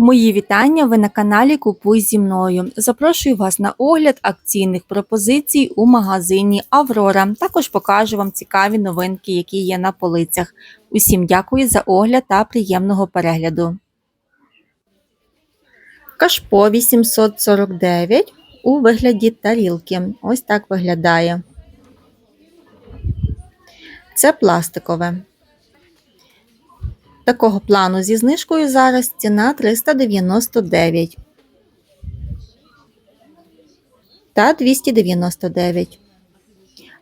Мої вітання! Ви на каналі Купуй зі мною. Запрошую вас на огляд акційних пропозицій у магазині Аврора. Також покажу вам цікаві новинки, які є на полицях. Усім дякую за огляд та приємного перегляду. Кашпо 849 у вигляді тарілки. Ось так виглядає. Це пластикове. Такого плану зі знижкою зараз ціна 399 та 299.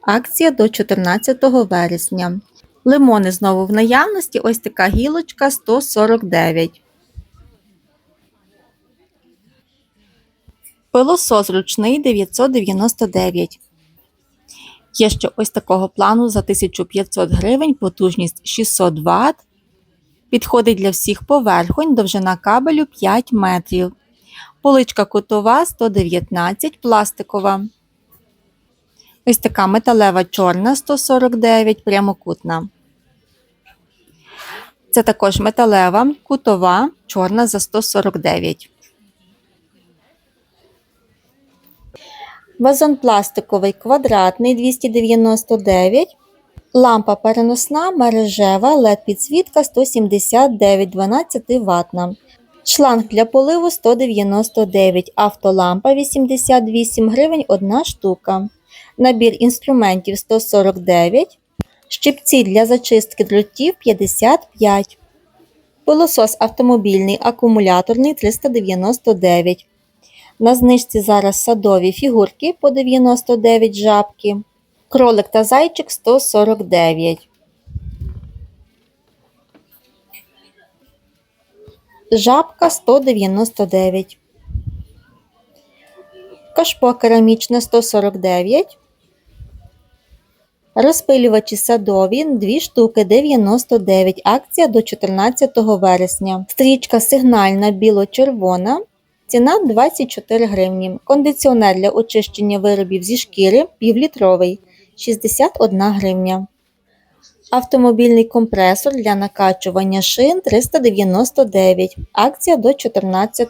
Акція до 14 вересня. Лимони знову в наявності. Ось така гілочка 149. Пилосос ручний 999. Є ще ось такого плану за 1500 гривень, потужність 600 Вт. Підходить для всіх поверхонь, довжина кабелю 5 метрів. Поличка кутова 119 пластикова. Ось така металева чорна 149 прямокутна. Це також металева кутова чорна за 149. Вазон пластиковий квадратний 299. Лампа переносна мережева LED підсвітка 179 12 ватна. Шланг для поливу 199, автолампа 88 гривень 1 штука. Набір інструментів 149. Щипці для зачистки дротів 55. Пилосос автомобільний акумуляторний 399. На знижці зараз садові фігурки по 99 жабки. Кролик та зайчик 149. Жабка 199. Кашпо керамічне 149. Розпилювачі садові 2 штуки 99. Акція до 14 вересня. Стрічка сигнальна біло-червона. Ціна 24 гривні. Кондиціонер для очищення виробів зі шкіри півлітровий 61 гривня. Автомобільний компресор для накачування шин 399. Акція до 14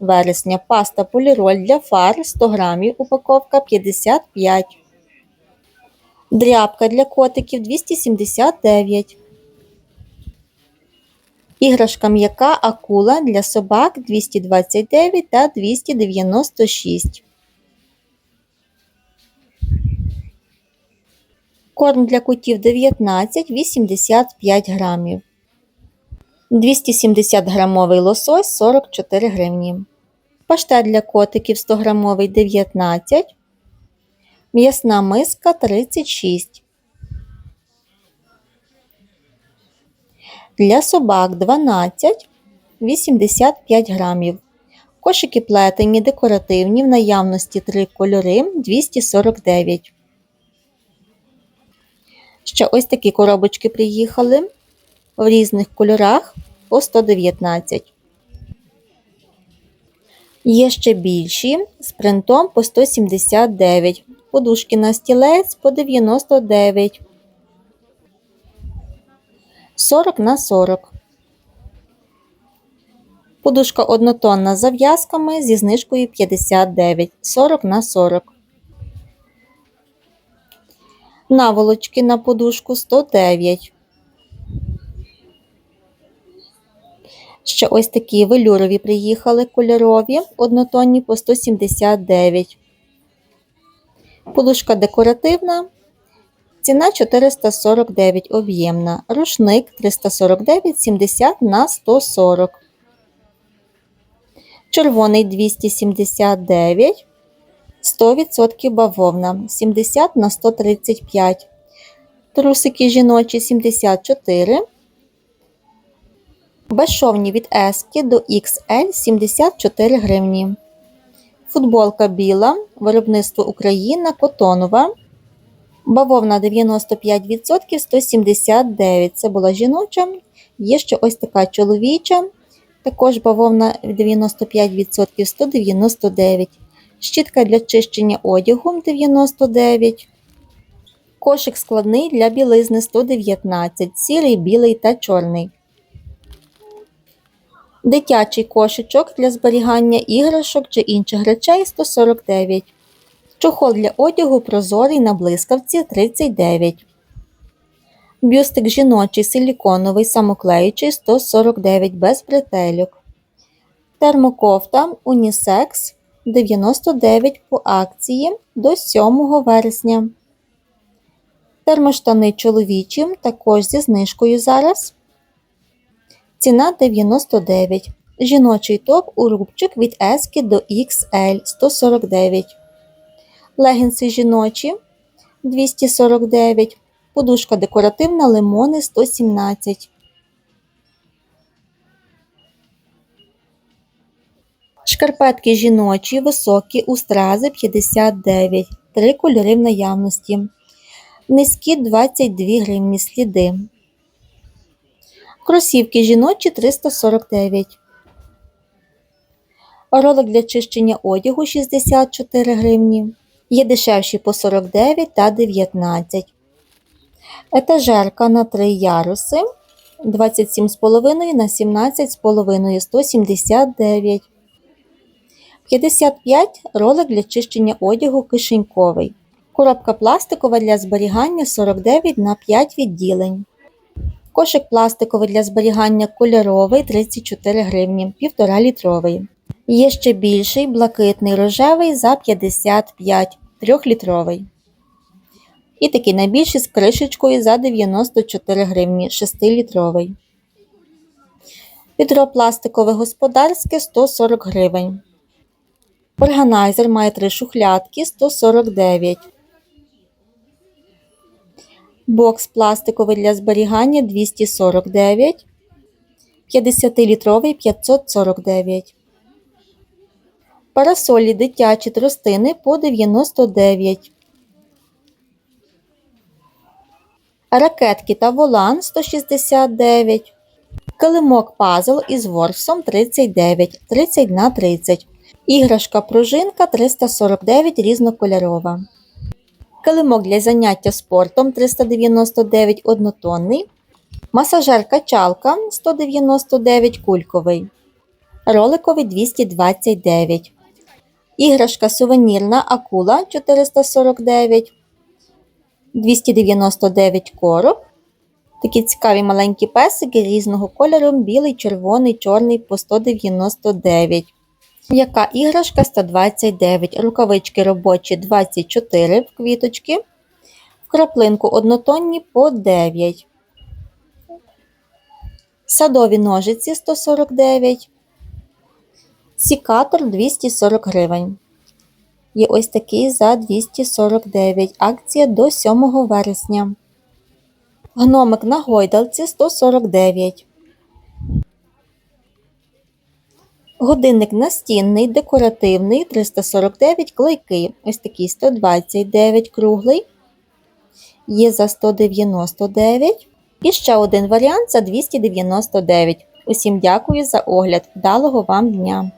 вересня. Паста поліроль для фар 100 грамів. Упаковка 55. Дрябка для котиків 279. Іграшка м'яка акула для собак 229 та 296. Корм для котів 19 85 грамів. 270 грамовий лосось 44 гривні. Паштет для котиків 100 грамовий 19. М'ясна миска 36. Для собак 12 85 грамів. Кошики плетені, декоративні, в наявності 3 кольори 249. Ще ось такі коробочки приїхали в різних кольорах по 119. Є ще більші з принтом по 179. Подушки на стілець по 99. 40 на 40. Подушка однотонна з зав'язками зі знижкою 59. 40 на 40. Наволочки на подушку 109. Ще ось такі велюрові приїхали кольорові, однотонні по 179. Подушка декоративна. Ціна 449 об'ємна. Рушник 349 70 на 140. Червоний 279. 100% бавовна 70 на 135. Трусики жіночі 74. Безшовні від S до XL 74 гривні. Футболка біла. Виробництво Україна котонова. Бавовна 95% 179. Це була жіноча. Є ще ось така чоловіча. Також бавовна 95% 199. Щітка для чищення одягу 99. Кошик складний для білизни 119, сірий, білий та чорний. Дитячий кошечок для зберігання іграшок чи інших речей 149. Чохол для одягу прозорий на блискавці 39. Бюстик жіночий силіконовий самоклеючий 149 без бретельок. Термокофта унісекс 99 по акції до 7 вересня. Термоштани чоловічі також зі знижкою зараз. Ціна 99. Жіночий топ у рубчик від S до XL 149. Легінси жіночі 249. Подушка декоративна лимони 117. Шкарпетки жіночі високі у стрази 59. Три кольори в наявності. Низькі 22 гривні сліди. Кросівки жіночі 349. Ролик для чищення одягу 64 гривні. Є дешевші по 49 та 19. Етажерка на 3 яруси 27,5 на 17,5 179. 55 ролик для чищення одягу кишеньковий. Коробка пластикова для зберігання 49 на 5 відділень. Кошик пластиковий для зберігання кольоровий 34 гривні, 1,5 літровий. Є ще більший блакитний рожевий за 55 3-літровий. І такий найбільший з кришечкою за 94 гривні 6-літровий. Відро пластикове господарське 140 гривень. Органайзер має три шухлядки 149. Бокс пластиковий для зберігання 249. 50-літровий 549. Парасолі дитячі тростини по 99. Ракетки та волан 169. Килимок пазл із ворсом 39, 30 на 30. Іграшка пружинка 349 різнокольорова. Килимок для заняття спортом 399 однотонний. Масажер качалка 199 кульковий. Роликовий 229. Іграшка сувенірна акула 449. 299 короб. Такі цікаві маленькі песики різного кольору, білий, червоний, чорний по 199. Яка іграшка 129, рукавички робочі 24 в квіточки, в краплинку однотонні по 9. Садові ножиці 149. Сікатор 240 гривень. Є ось такий за 249. Акція до 7 вересня. Гномик на гойдалці 149. Годинник настінний, декоративний 349 клейкий. Ось такий 129 круглий. Є за 199. І ще один варіант за 299. Усім дякую за огляд. Вдалого вам дня!